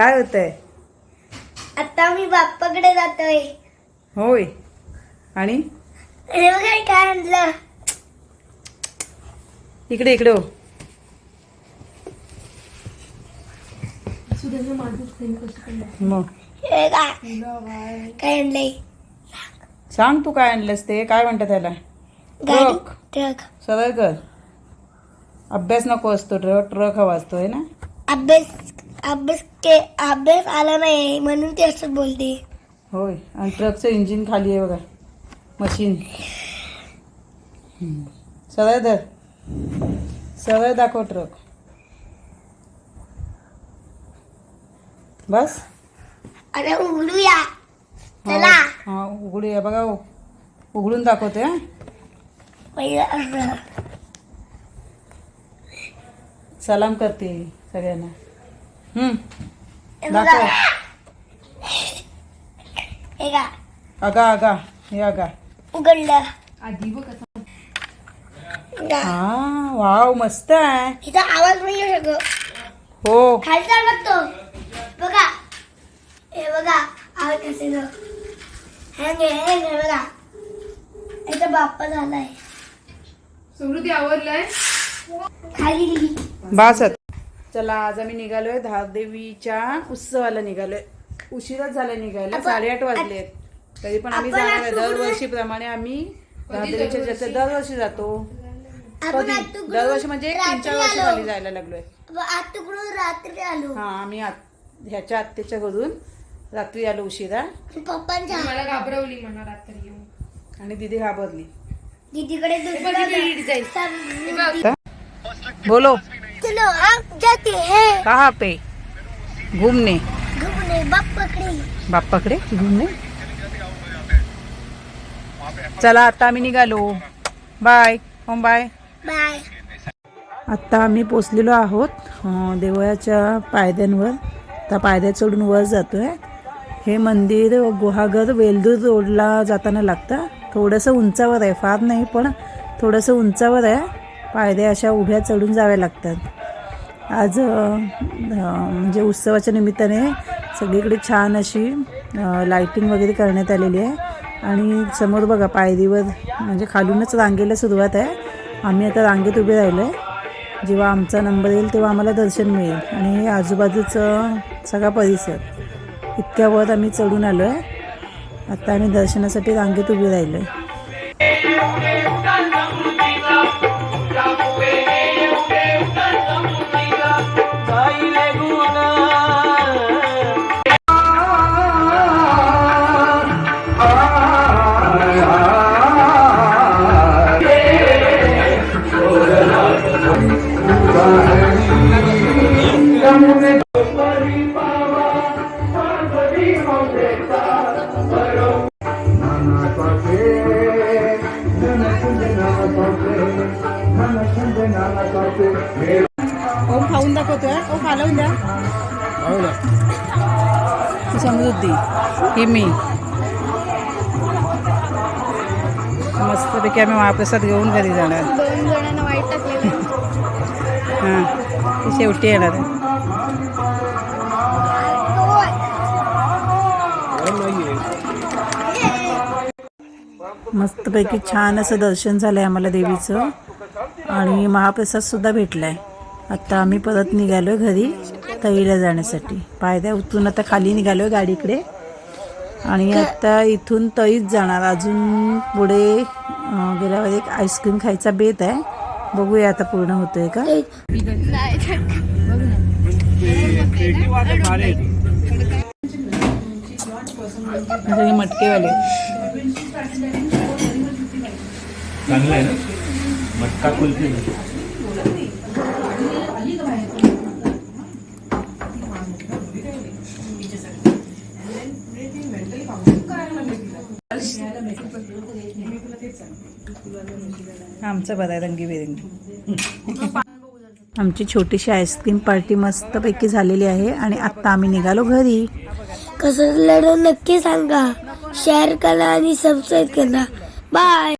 काय होतंय? आता मी बाप्पाकडे जातोय. होय. आणि? हे बघा काय आणलं? इकडे इकडे हो. मग. हे बघा काय आणलंय? सांग तू काय आणलंस ते काय म्हणतात त्याला? गाडी ट्रक. ट्रक. सगळं कर. अभ्यास नको असतो ट्रक ट्रक हवा असतो आहे ना? अभ्यास अभ्यास के अभ्यास आला नाही म्हणून ते असं बोलते. होय आणि ट्रकचं इंजिन खाली आहे बघा. मशीन सगळं धर सगळं दाखव ट्रक बस. आता उघडूया. चला. हा उघडूया. बघा उघडून दाखवते हा. पहिलं असं. सलाम करते सगळ्यांना. दाखव. हे का अगा अगा हे अगा उघडलं. बघा. हा वाव मस्त आहे. आवाज नाही येऊ शकत. हो. खाली चाल बघतो बघा. हे बघा. आवाज कसे हँग आहे हँग बघा. इथं बाप्पा झालाय. समृद्धी आवडलाय खाली बासत चला आज आम्ही निघालोय धारदेवीच्या उत्सवाला निघालोय. उशिराच झाला निघायला साडेआठ वाजलेत. तरी पण आम्ही जाणार आहे. आता दरवर्षी प्रमाणे आम्ही धारदेवीच्या जत्रेत दरवर्षी? जातो. कधी? दरवर्षी म्हणजे तीन चार वर्ष. झाली जायला लागलोय. रात्री आलो. हा आम्ही ह्याच्या आत्याच्या घरून रात्री आलो उशिरा. पप्पांच्या मला घाबरवली म्हणा रात्री येऊन. आणि दिदी घाबरली. दीदीकडे बोलो. चलो आप जाते हैं। कहा पे? घूमने। घूमने बाप्पाकडे बाप्पाकडे घूमने। चला आता आम्ही निघालो. बाय ओम बाय बाय आत्ता आम्ही पोचलेलो आहोत देवळाच्या पायद्यांवर. त्या पायद्या चढून वर जातोय. हे मंदिर गुहागर वेल्दूर रोडला जाताना लागतं. थोडंसं उंचावर आहे फार नाही पण थोडंसं उंचावर आहे. पायऱ्या अशा उभ्या चढून जाव्या लागतात. आज म्हणजे उत्सवाच्या निमित्ताने सगळीकडे छान अशी लाईटिंग वगैरे करण्यात आलेली आहे. आणि समोर बघा पायरीवर म्हणजे खालूनच रांगेला सुरुवात आहे. आम्ही आता रांगेत उभे राहिलो आहे जेव्हा आमचा नंबर येईल तेव्हा आम्हाला दर्शन मिळेल. आणि आजूबाजूचं सगळा परिसर. इतक्या वर आम्ही चढून आलो आहे आता आम्ही दर्शनासाठी रांगेत उभे राहिलो आहे ओम खाऊन दाखवतोय ओ खालवून द्या. ही समृद्धी ही मी. मस्तपैकी आम्ही महाप्रसाद घेऊन घरी जाणार. दोन जणांना वाईट टाकले हां ती शेवटी येणार आहे. मस्तपैकी छान असं दर्शन झालं आहे आम्हाला देवीचं. आणि महाप्रसाद सुद्धा भेटला आहे आत्ता आम्ही परत निघालो आहे घरी तळीला जाण्यासाठी. पायद्या उतरून आता खाली निघालो आहे गाडीकडे. आणि आता इथून तळीच जाणार. अजून पुढे गेल्यावर एक आईस्क्रीम खायचा बेत आहे. बघूया आता पूर्ण होतोय का? मटकेवाले. चांगलं आहे ना? मटका कुल्फी आमचं बरं आहे रंगीबेरंगी आमची छोटीशी आईस्क्रीम पार्टी मस्तपैकी झालेली आहे आणि आत्ता आम्ही निघालो घरी. कसं लढो नक्की सांगा. शेअर करा आणि सबस्क्राईब करा. बाय